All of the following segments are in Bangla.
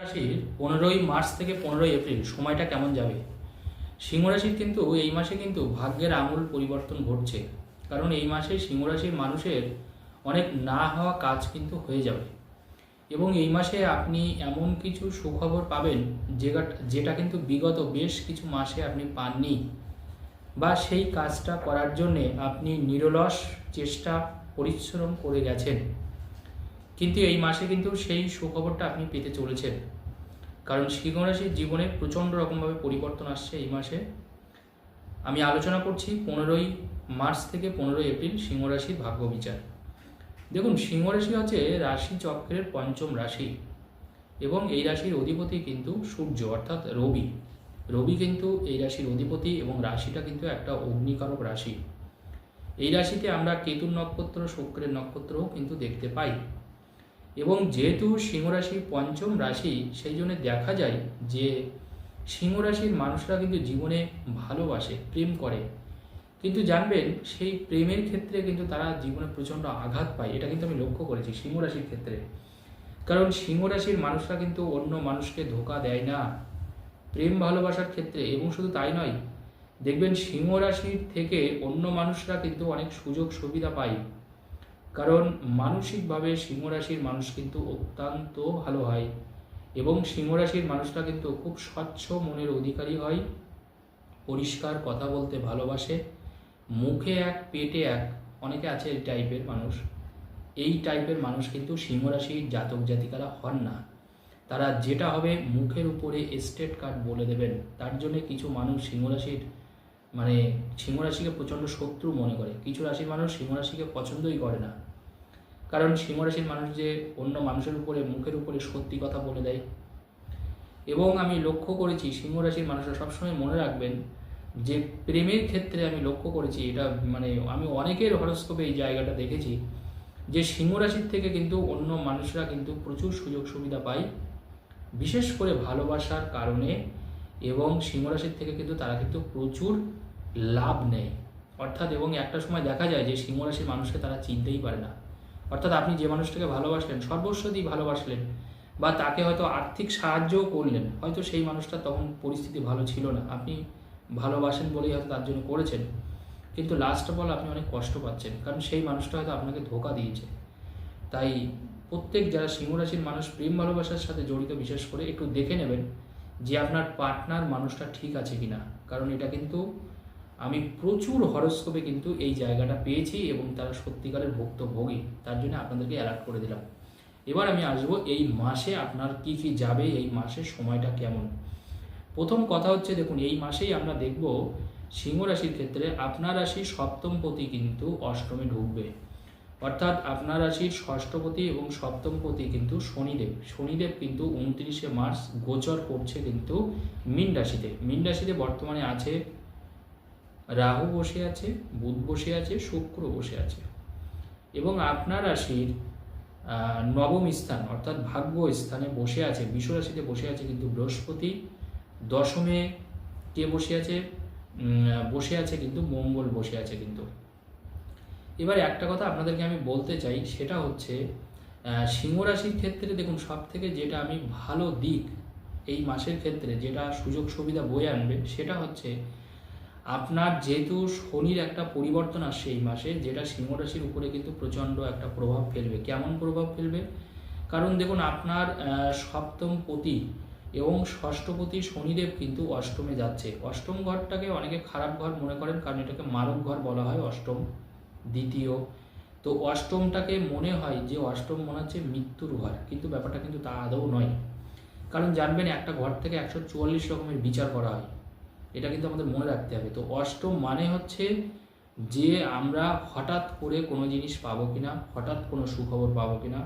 রাশির পনেরোই মার্চ থেকে পনেরোই এপ্রিল, সময়টা কেমন যাবে? সিংহ রাশির কিন্তু এই মাসে কিন্তু ভাগ্যের আমূল পরিবর্তন ঘটছে। কারণ এই মাসে সিংহ রাশির মানুষের অনেক না হওয়া কাজ কিন্তু হয়ে যাবে। এবং এই মাসে আপনি এমন কিছু সুখবর পাবেন যেটা যেটা কিন্তু বিগত বেশ কিছু মাসে আপনি পাননি। বা সেই কাজটা করার জন্যে আপনি নিরলস চেষ্টা, পরিশ্রম করে গেছেন। কিন্তু এই মাসে কিন্তু সেই সুখবরটা আপনি পেতে চলেছেন। কারণ সিংহ রাশির জীবনে প্রচণ্ড রকমভাবে পরিবর্তন আসছে এই মাসে। আমি আলোচনা করছি পনেরোই মার্চ থেকে পনেরোই এপ্রিল সিংহ রাশির ভাগ্য বিচার। দেখুন সিংহ রাশি হচ্ছে রাশি চক্রের পঞ্চম রাশি এবং এই রাশির অধিপতি কিন্তু সূর্য, অর্থাৎ রবি। রবি কিন্তু এই রাশির অধিপতি এবং রাশিটা কিন্তু একটা অগ্নিকারক রাশি। এই রাশিতে আমরা কেতুর নক্ষত্র, শুক্রের নক্ষত্রও কিন্তু দেখতে পাই। এবং যেহেতু সিংহ রাশি পঞ্চম রাশি, সেই জন্য দেখা যায় যে সিংহ রাশির মানুষরা কিন্তু জীবনে ভালোবাসে, প্রেম করে। কিন্তু জানবেন, সেই প্রেমের ক্ষেত্রে কিন্তু তারা জীবনে প্রচণ্ড আঘাত পায়। এটা কিন্তু আমি লক্ষ্য করেছি সিংহ রাশির ক্ষেত্রে। কারণ সিংহ রাশির মানুষরা কিন্তু অন্য মানুষকে ধোকা দেয় না। প্রেম ভালোবাসার ক্ষেত্রে এবং শুধু তাই নয়, দেখবেন সিংহ রাশির থেকে অন্য মানুষরা কিন্তু অনেক সুযোগ সুবিধা পায়। কারণ মানসিকভাবে সিংহ রাশির মানুষ কিন্তু অত্যন্ত ভালো হয় এবং সিংহ রাশির মানুষরা কিন্তু খুব স্বচ্ছ মনের অধিকারী হয়, পরিষ্কার কথা বলতে ভালোবাসে, মুখে এক, পেটে এক, অনেকে আছে এই টাইপের মানুষ। এই টাইপের মানুষ কিন্তু সিংহ রাশির জাতক জাতিকারা হন না। তারা যেটা হবে মুখের উপরে এস্টেট কার্ড বলে দেবেন। তার জন্য কিছু মানুষ সিংহ রাশির মানে সিংহ রাশিকে প্রচণ্ড শত্রু মনে করে। কিছু রাশির মানুষ সিংহ রাশিকে পছন্দই করে না। কারণ সিংহ রাশির মানুষ যে অন্য মানুষের উপরে, মুখের উপরে সত্যি কথা বলে দেয়। এবং আমি লক্ষ্য করেছি, সিংহ রাশির মানুষরা সবসময় মনে রাখবেন যে প্রেমের ক্ষেত্রে আমি লক্ষ্য করেছি, এটা মানে আমি অনেকের হরস্কোপে এই জায়গাটা দেখেছি, যে সিংহ রাশির থেকে কিন্তু অন্য মানুষরা কিন্তু প্রচুর সুযোগ সুবিধা পায়, বিশেষ করে ভালোবাসার কারণে। এবং সিংহ রাশির থেকে কিন্তু তারা কিন্তু প্রচুর লাভ নেয় অর্থাৎ এবং একটা সময় দেখা যায় যে সিংহ রাশির মানুষকে তারা চিনতেই পারে না। অর্থাৎ আপনি যে মানুষটাকে ভালোবাসলেন সর্বস্ব দিয়ে ভালোবাসলেন বা তাকে হয়তো আর্থিক সাহায্যও করলেন, হয়তো সেই মানুষটা তখন পরিস্থিতি ভালো ছিল না। আপনি ভালোবাসেন বলেই হয়তো তার জন্য করেছেন। কিন্তু লাস্ট অফ অল আপনি অনেক কষ্ট পাচ্ছেন, কারণ সেই মানুষটা হয়তো আপনাকে ধোকা দিয়েছে। তাই প্রত্যেক যারা সিংহ রাশির মানুষ প্রেম ভালোবাসার সাথে জড়িত, বিশেষ করে একটু দেখে নেবেন যে আপনার পার্টনার মানুষটা ঠিক আছে কিনা। কারণ এটা কিন্তু আমি প্রচুর হরস্কোপে কিন্তু এই জায়গাটা পেয়েছি এবং তারা সত্যিকারের ভুক্তভোগী। তার জন্য আপনাদেরকে অ্যালার্ট করে দিলাম। এবার আমি আসব এই মাসে আপনার কি কি যাবে, এই মাসের সময়টা কেমন? প্রথম কথা হচ্ছে দেখুন, এই মাসেই আমরা দেখব সিংহ রাশির ক্ষেত্রে আপনার রাশি সপ্তমপতি কিন্তু অষ্টমে ঢুকবে। অর্থাৎ আপনার রাশির ষষ্ঠপতি এবং সপ্তমপতি কিন্তু শনিদেব। শনিদেব কিন্তু উনত্রিশে মার্চ গোচর করছে কিন্তু মীন রাশিতে। মীন রাশিতে বর্তমানে আছে রাহু বসে আছে, বুধ বসে আছে, শুক্র বসে আছে। এবং আপনার রাশির নবম স্থান অর্থাৎ ভাগ্য স্থানে বসে আছে রাশিতে বসে আছে কিন্তু বৃহস্পতি, দশমে কে বসে আছে? বসে আছে কিন্তু মঙ্গল বসে আছে কিন্তু। এবার একটা কথা আপনাদেরকে আমি বলতে চাই, সেটা হচ্ছে সিংহ রাশির ক্ষেত্রে দেখুন সব থেকে যেটা আমি ভালো দিক এই মাসের ক্ষেত্রে, যেটা সুযোগ সুবিধা বয়ে আনবে, সেটা হচ্ছে আপনার যেহেতু শনির একটা পরিবর্তন আসছে এই মাসে, যেটা সিংহ রাশির উপরে কিন্তু প্রচণ্ড একটা প্রভাব ফেলবে। কেমন প্রভাব ফেলবে? কারণ দেখুন, আপনার সপ্তম পতি এবং ষষ্ঠপতি শনিদেব কিন্তু অষ্টমে যাচ্ছে। অষ্টম ঘরটাকে অনেকে খারাপ ঘর মনে করেন, কারণ এটাকে মারক ঘর বলা হয়, অষ্টম, দ্বিতীয়। তো অষ্টমটাকে মনে হয় যে অষ্টম মনে হচ্ছে মৃত্যুর ঘর, কিন্তু ব্যাপারটা কিন্তু তা আদৌ নয়। কারণ জানবেন, একটা ঘর থেকে একশো চুয়াল্লিশ রকমের বিচার করা হয়। এটা কিন্তু আমাদের মনে রাখতে হবে। তো অষ্টম মানে হচ্ছে যে আমরা হঠাৎ করে কোনো জিনিস পাবো কিনা, হঠাৎ কোনো সুখবর পাবো কিনা,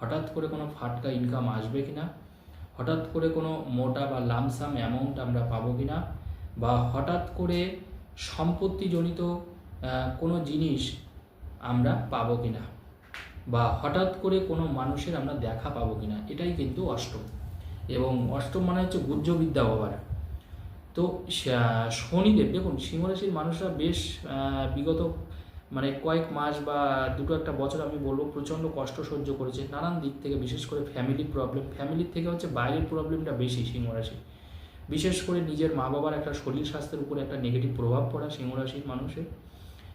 হঠাৎ করে কোনো ফাটকা ইনকাম আসবে কিনা, হঠাৎ করে কোনো মোটা বা লামসাম অ্যামাউন্ট আমরা পাবো কিনা, বা হঠাৎ করে সম্পত্তিজনিত কোনো জিনিস আমরা পাবো কিনা, বা হঠাৎ করে কোনো মানুষের আমরা দেখা পাবো কিনা, এটাই কিন্তু অষ্টম। এবং অষ্টম মানে হচ্ছে গুহ্যবিদ্যা হবার তো শনিদেব, দেখুন, সিংহরাশির মানুষরা বেশ বিগত মানে কয়েক মাস বা দুটো একটা বছর আমি বলব প্রচণ্ড কষ্ট সহ্য করেছে। নানান দিক থেকে, বিশেষ করে ফ্যামিলি প্রবলেম ফ্যামিলির থেকে হচ্ছে বাইরের প্রবলেমটা বেশি সিংহরাশি। বিশেষ করে নিজের মা বাবার একটা শরীর স্বাস্থ্যের উপরে একটা নেগেটিভ প্রভাব পড়া সিংহরাশির মানুষের।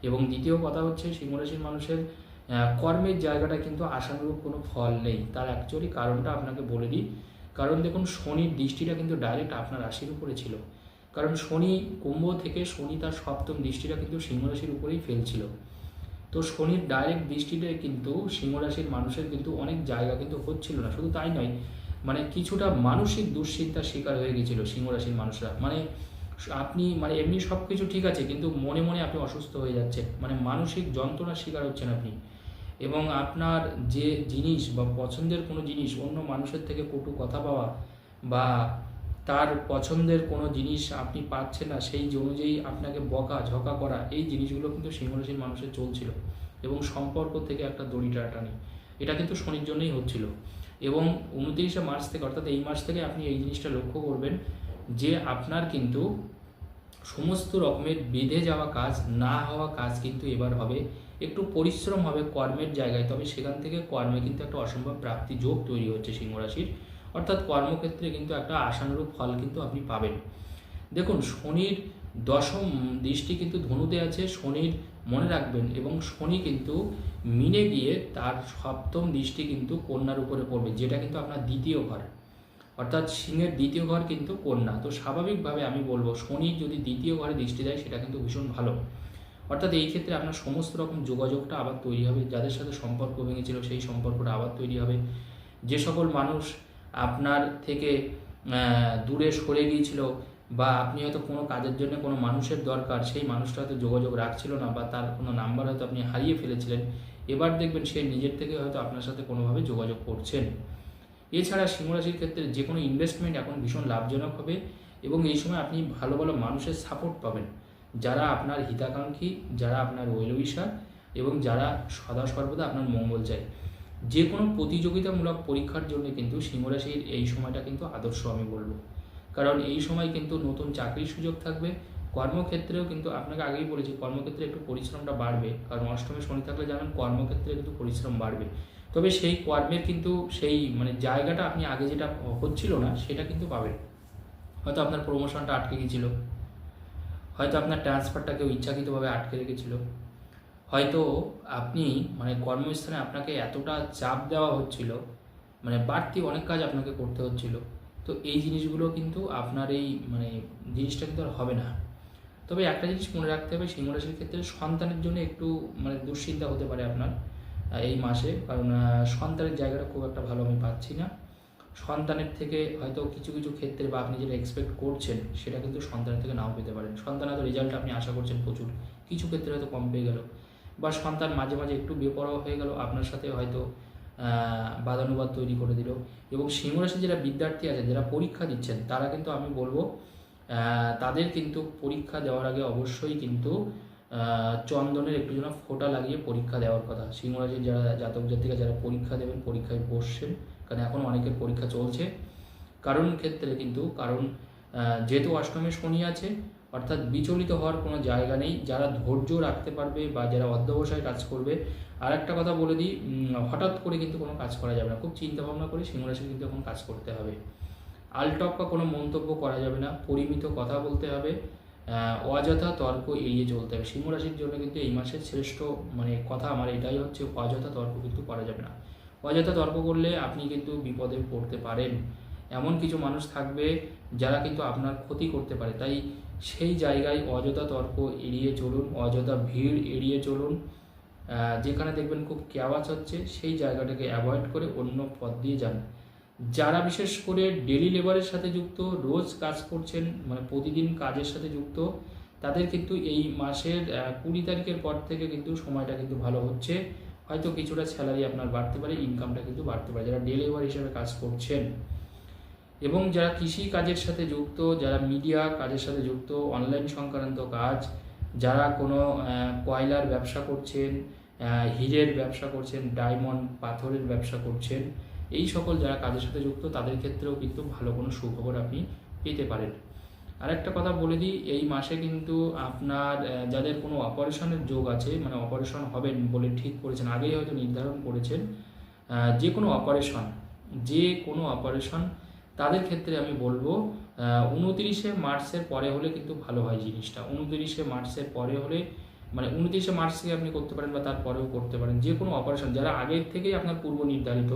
এবং দ্বিতীয় কথা হচ্ছে সিংহরাশির মানুষের কর্মের জায়গাটা কিন্তু আশানুরূপ কোনো ফল নেই। তার অ্যাকচুয়ালি কারণটা আপনাকে বলে দিই। কারণ দেখুন, শনির দৃষ্টিটা কিন্তু ডাইরেক্ট আপনার রাশির উপরে ছিল। কারণ শনি কুম্ভ থেকে শনি তার সপ্তম দৃষ্টিটা কিন্তু সিংহরাশির উপরেই ফেলছিল। তো শনির ডাইরেক্ট দৃষ্টিতে কিন্তু সিংহরাশির মানুষের কিন্তু অনেক জায়গা কিন্তু হচ্ছিল না, শুধু তাই নয় মানে কিছুটা মানসিক দুশ্চিন্তার শিকার হয়ে গেছিল সিংহরাশির মানুষরা। মানে আপনি মানে এমনি সব কিছু ঠিক আছে, কিন্তু মনে মনে আপনি অসুস্থ হয়ে যাচ্ছেন। মানে মানসিক যন্ত্রণার শিকার হচ্ছেন আপনি। এবং আপনার যে জিনিস বা পছন্দের কোনো জিনিস, অন্য মানুষের থেকে কটু কথা পাওয়া বা তার পছন্দের কোনো জিনিস আপনি পাচ্ছেন না, সেই অনুযায়ী আপনাকে বকা, ঝকা করা, এই জিনিসগুলো কিন্তু সিংহরাশির মানুষের চলছিল এবং সম্পর্ক থেকে একটা দড়ি টানাটানি, এটা কিন্তু শনির জন্যই হচ্ছিল। এবং উনত্রিশে মার্চ থেকে, অর্থাৎ এই মাস থেকে আপনি এই জিনিসটা লক্ষ্য করবেন যে আপনার কিন্তু সমস্ত রকমের বেঁধে যাওয়া কাজ, না হওয়া কাজ কিন্তু এবার হবে। একটু পরিশ্রম হবে কর্মের জায়গায়, তবে সেখান থেকে কর্মে কিন্তু একটা অসম্ভব প্রাপ্তি যোগ তৈরি হচ্ছে সিংহ রাশির অর্থাৎ কর্মক্ষেত্রে কিন্তু একটা আশানুরূপ ফল কিন্তু আপনি পাবেন। দেখুন, শনির দশম দৃষ্টি কিন্তু ধনুতে আছে, শনির মনে রাখবেন এবং শনি কিন্তু মিনে গিয়ে তার সপ্তম দৃষ্টি কিন্তু কন্যার উপরে পড়বে, যেটা কিন্তু আপনার দ্বিতীয় ঘর। অর্থাৎ সিংহের দ্বিতীয় ঘর কিন্তু কন্যা। তো স্বাভাবিকভাবে আমি বলব, শনি যদি দ্বিতীয় ঘরে দৃষ্টি দেয়, সেটা কিন্তু ভীষণ ভালো। অর্থাৎ এই ক্ষেত্রে আপনার সমস্ত রকম যোগাযোগটা আবার তৈরি হবে, যাদের সাথে সম্পর্ক ভেঙেছিল সেই সম্পর্কটা আবার তৈরি হবে। যে সকল মানুষ আপনার থেকে দূরে সরে গিয়েছিল বা আপনি হয়তো কোনো কাজের জন্য কোনো মানুষের দরকার, সেই মানুষটা হয়তো যোগাযোগ রাখছিল না বা তার কোনো নাম্বার হয়তো আপনি হারিয়ে ফেলেছিলেন, এবার দেখবেন সে নিজের থেকে হয়তো আপনার সাথে কোনোভাবে যোগাযোগ করছেন। এছাড়া সিংহরাশির ক্ষেত্রে যে কোনো ইনভেস্টমেন্ট এখন ভীষণ লাভজনক হবে এবং এই সময় আপনি ভালো ভালো মানুষের সাপোর্ট পাবেন। যারা আপনার হিতাকাঙ্ক্ষী, যারা আপনার ওয়েলউইশার এবং যারা সদা সর্বদা আপনার মঙ্গল চায়। যে কোনো প্রতিযোগিতামূলক পরীক্ষার জন্য কিন্তু সিংহরাশির এই সময়টা কিন্তু আদর্শ আমি বলব। কারণ এই সময় কিন্তু নতুন চাকরির সুযোগ থাকবে। কর্মক্ষেত্রেও কিন্তু আপনাকে আগেই বলেছি, কর্মক্ষেত্রে একটু পরিশ্রমটা বাড়বে। কারণ অষ্টমে শনি থাকলে জানেন কর্মক্ষেত্রে কিন্তু পরিশ্রম বাড়বে। তবে সেই কর্মের কিন্তু সেই মানে জায়গাটা আপনি আগে যেটা হচ্ছিল না, সেটা কিন্তু পাবেন। হয়তো আপনার প্রমোশনটা আটকে গিয়েছিল হয়তো আপনার ট্রান্সফারটা কেউ ইচ্ছাকৃতভাবে আটকে রেখেছিল। হয়তো আপনি মানে কর্মস্থানে আপনাকে এতটা চাপ দেওয়া হচ্ছিল মানে বাড়তি অনেক কাজ আপনাকে করতে হচ্ছিল, তো এই জিনিসগুলো কিন্তু আপনার এই মানে জিনিসটা কিন্তু আর হবে না। তবে একটা জিনিস মনে রাখতে হবে সিংহ রাশির ক্ষেত্রে সন্তানের জন্য একটু মানে দুশ্চিন্তা হতে পারে আপনার এই মাসে, কারণ সন্তানের জায়গাটা খুব একটা ভালো আমি পাচ্ছি না। সন্তানের থেকে হয়তো কিছু কিছু ক্ষেত্রে বা আপনি যেটা এক্সপেক্ট করছেন, সেটা কিন্তু সন্তানের থেকে নাও পেতে পারেন। সন্তান হয়তো রেজাল্ট আপনি আশা করছেন প্রচুর, কিছু ক্ষেত্রে হয়তো কম পেয়ে গেল। বা সন্তান মাঝে মাঝে একটু বেপরোয়া হয়ে গেল, আপনার সাথে হয়তো বাদানুবাদ তৈরি করে দিল। এবং সিংহরাশি যারা বিদ্যার্থী আছে যারা পরীক্ষা দিচ্ছেন, তারা কিন্তু আমি বলব তাদের কিন্তু পরীক্ষা দেওয়ার আগে অবশ্যই কিন্তু চন্দনের একটু যেন ফোঁটা লাগিয়ে পরীক্ষা দেওয়ার কথা। সিংহরাশির যারা জাতক জাতিকা, যারা পরীক্ষা দেবেন, পরীক্ষায় বসছেন, কারণ এখন অনেকের পরীক্ষা চলছে। কারণ ক্ষেত্রে কিন্তু, কারণ যেহেতু অষ্টমে শনি আছে অর্থাৎ বিচলিত হওয়ার কোনো জায়গা নেই। যারা ধৈর্য রাখতে পারবে বা যারা অধ্যবসায় কাজ করবে আর একটা কথা বলে দিই হঠাৎ করে কিন্তু কোনো কাজ করা যাবে না। খুব চিন্তা ভাবনা করে সিংহরাশি কিন্তু এখন কাজ করতে হবে। আলটপকা কোনো মন্তব্য করা যাবে না। পরিমিত কথা বলতে হবে। অযথা তর্ক এড়িয়ে চলতে হবে। সিংহরাশির জন্য কিন্তু এই মাসের শ্রেষ্ঠ মানে কথা আমার এটাই হচ্ছে, অযথা তর্ক কিন্তু করা যাবে না। অযথা তর্ক করলে আপনি কিন্তু বিপদে পড়তে পারেন। এমন কিছু মানুষ থাকবে যারা কিন্তু আপনার ক্ষতি করতে পারে। তাই সেই জায়গায় অযথা তর্ক এড়িয়ে চলুন, অযথা ভিড় এড়িয়ে চলুন। যেখানে দেখবেন খুব কেওয়াজ হচ্ছে, সেই জায়গাটাকে অ্যাভয়েড করে অন্য পথ দিয়ে যান। যারা বিশেষ করে ডেলি লেবারের সাথে যুক্ত, রোজ কাজ করছেন মানে প্রতিদিন কাজের সাথে যুক্ত, তাদের কিন্তু এই মাসের কুড়ি তারিখের পর থেকে কিন্তু সময়টা কিন্তু ভালো হচ্ছে। হয়তো কিছুটা স্যালারি আপনার বাড়তে পারে ইনকামটা কিন্তু বাড়তে পারে। যারা ডে লেবার হিসেবে কাজ করছেন এবং যারা কৃষি কাজের সাথে যুক্ত, যারা মিডিয়া কাজের সাথে যুক্ত অনলাইন সংক্রান্ত কাজ, যারা কোনো কয়লার ব্যবসা করছেন হীরের ব্যবসা করছেন ডায়মন্ড পাথরের ব্যবসা করছেন, এই সকল যারা কাজের সাথে যুক্ত, তাদের ক্ষেত্রেও কিন্তু ভালো কোনো সুখবর আপনি পেতে পারেন। আরেকটা কথা বলে দিই, এই মাসে কিন্তু আপনার যাদের কোনো অপারেশনের যোগ আছে মানে অপারেশন হবেন বলে ঠিক করেছেন, আগেই হয়তো নির্ধারণ করেছেন যে কোনো অপারেশন, যে কোনো অপারেশন তাদের ক্ষেত্রে আমি বলব উনতিরিশে মার্চের পরে হলে কিন্তু ভালো হয় জিনিসটা। উনতিরিশে মার্চের পরে হলে মানে উনত্রিশে মার্চ থেকে আপনি করতে পারেন বা তারপরেও করতে পারেন, যে কোনো অপারেশন যারা আগের থেকেই আপনার পূর্ব নির্ধারিত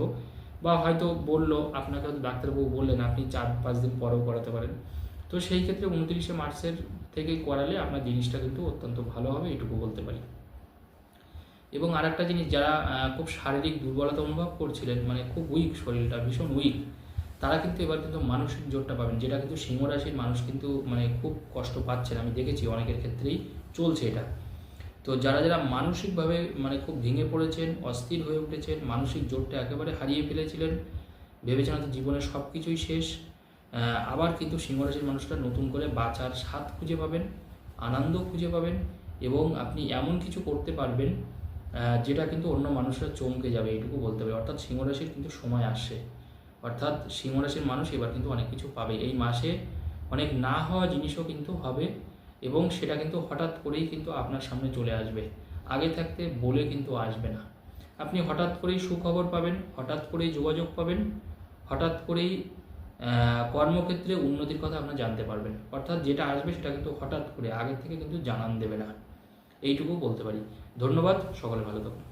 বা হয়তো বলল, আপনাকে হয়তো ডাক্তারবাবু বললেন, আপনি চার পাঁচ দিন পরেও করাতে পারেন। তো সেই ক্ষেত্রে উনত্রিশে মার্চের থেকে করালে আপনার জিনিসটা কিন্তু অত্যন্ত ভালো হবে, এটুকু বলতে পারি। এবং আরেকটা জিনিস, যারা খুব শারীরিক দুর্বলতা অনুভব করছিলেন মানে খুব উইক শরীরটা, ভীষণ উইক তারা কিন্তু এবার কিন্তু মানসিক জোরটা পাবেন, যেটা কিন্তু সিংহ রাশির মানুষ কিন্তু মানে খুব কষ্ট পাচ্ছেন। আমি দেখেছি অনেকের ক্ষেত্রেই চলছে এটা। তো যারা যারা মানসিকভাবে মানে খুব ভেঙে পড়েছেন, অস্থির হয়ে উঠেছেন, মানসিক জোরটা একেবারে হারিয়ে ফেলেছিলেন, ভেবেছেন হয়তো জীবনের সব কিছুই শেষ আবার কিন্তু সিংহরাশির মানুষরা নতুন করে বাঁচার স্বাদ খুঁজে পাবেন আনন্দ খুঁজে পাবেন এবং আপনি এমন কিছু করতে পারবেন যেটা কিন্তু অন্য মানুষরা চমকে যাবে, এইটুকু বলতে পারে অর্থাৎ সিংহরাশির কিন্তু সময় আসছে। অর্থাৎ সিংহরাশির মানুষ এবার কিন্তু অনেক কিছু পাবে। এই মাসে অনেক না হওয়া জিনিসও কিন্তু হবে এবং সেটা কিন্তু হঠাৎ করেই কিন্তু আপনার সামনে চলে আসবে। আগে থাকতে বলে কিন্তু আসবে না। আপনি হঠাৎ করেই সুখবর পাবেন, হঠাৎ করেই যোগাযোগ পাবেন, হঠাৎ করেই কর্মক্ষেত্রে উন্নতির কথা আপনার জানতে পারবেন। অর্থাৎ যেটা আসবে সেটা কিন্তু হঠাৎ করে, আগে থেকে কিন্তু জানান দেবে না। এইটুকু বলতে পারি। ধন্যবাদ, সকলে ভালো থাকুন।